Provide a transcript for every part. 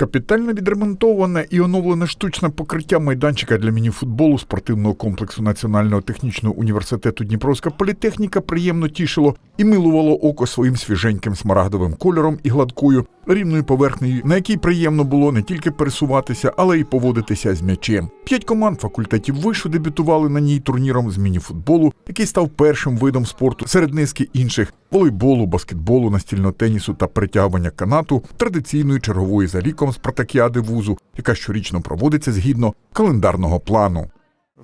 Капітально відремонтоване і оновлене штучне покриття майданчика для мініфутболу спортивного комплексу Національного технічного університету Дніпровська політехніка приємно тішило і милувало око своїм свіженьким смарагдовим кольором і гладкою рівною поверхнею, на якій приємно було не тільки пересуватися, але й поводитися з м'ячем. П'ять команд факультетів вишу дебютували на ній турніром з мініфутболу, який став першим видом спорту серед низки інших волейболу, баскетболу, настільного тенісу та притягування канату традиційної чергової за ліком спартакіади вузу, яка щорічно проводиться згідно календарного плану.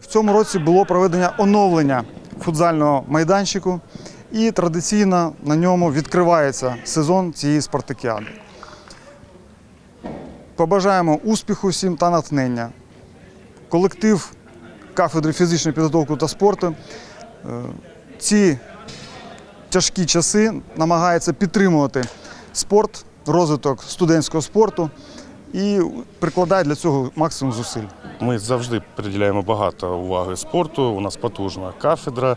В цьому році було проведення оновлення футзального майданчику, і традиційно на ньому відкривається сезон цієї спартакіади. Побажаємо успіху всім та натхнення. Колектив кафедри фізичної підготовки та спорту е, ці тяжкі часи намагається підтримувати спорт, розвиток студентського спорту і прикладає для цього максимум зусиль. Ми завжди приділяємо багато уваги спорту. У нас потужна кафедра,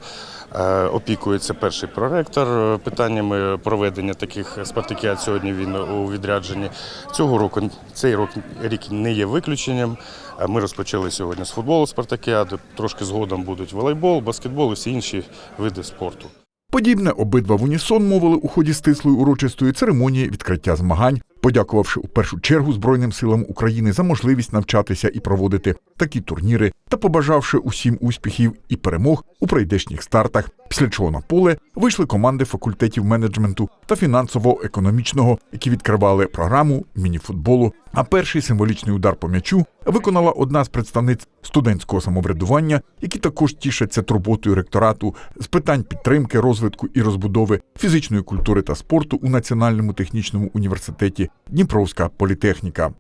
е, опікується перший проректор е, питаннями проведення таких спартакіад. Сьогодні він у відрядженні. Цього року цей рок рік не є виключенням. Е, Ми розпочали сьогодні з футболу спартакіади. Трошки згодом будуть волейбол, баскетбол і всі інші види спорту. Подібне обидва в унісон мовили у ході стислої урочистої церемонії відкриття змагань, подякувавши у першу чергу Збройним силам України за можливість навчатися і проводити такі турніри та побажавши усім успіхів і перемог у прийдешніх стартах, після чого на поле вийшли команди факультетів менеджменту та фінансово-економічного, які відкривали програму мініфутболу. А перший символічний удар по м'ячу виконала одна з представниць студентського самоврядування, які також тішаться турботою ректорату з питань підтримки, розвитку і розбудови фізичної культури та спорту у Національному технічному університеті Дніпровська політехніка.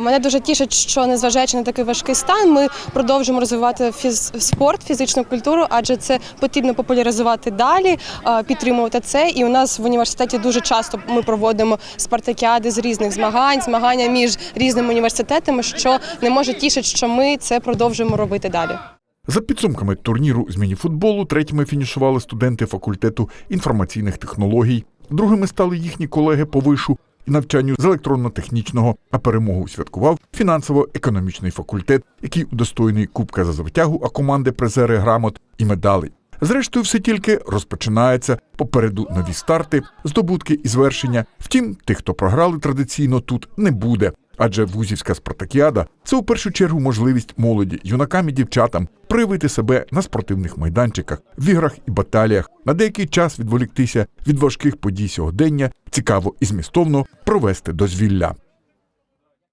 Мене дуже тішить, що незважаючи на такий важкий стан, ми продовжуємо розвивати фіз спорт, фізичну культуру, адже це потрібно популяризувати далі, підтримувати це. І у нас в університеті дуже часто ми проводимо спартакіади з різних змагань, змагання між різними університетами, що не може тішити, що ми це продовжуємо робити далі. За підсумками турніру з мініфутболу третіми фінішували студенти факультету інформаційних технологій. Другими стали їхні колеги по вишу навчанню з електронно-технічного, а перемогу святкував фінансово-економічний факультет, який удостоєний кубка за звитягу, а команди призери грамот і медалей. Зрештою, все тільки розпочинається попереду нові старти, здобутки і звершення. Втім, тих, хто програли традиційно тут, не буде. Адже вузівська спартакіада це у першу чергу можливість молоді, юнакам і дівчатам проявити себе на спортивних майданчиках, в іграх і баталіях, на деякий час відволіктися від важких подій сьогодення, цікаво і змістовно провести дозвілля.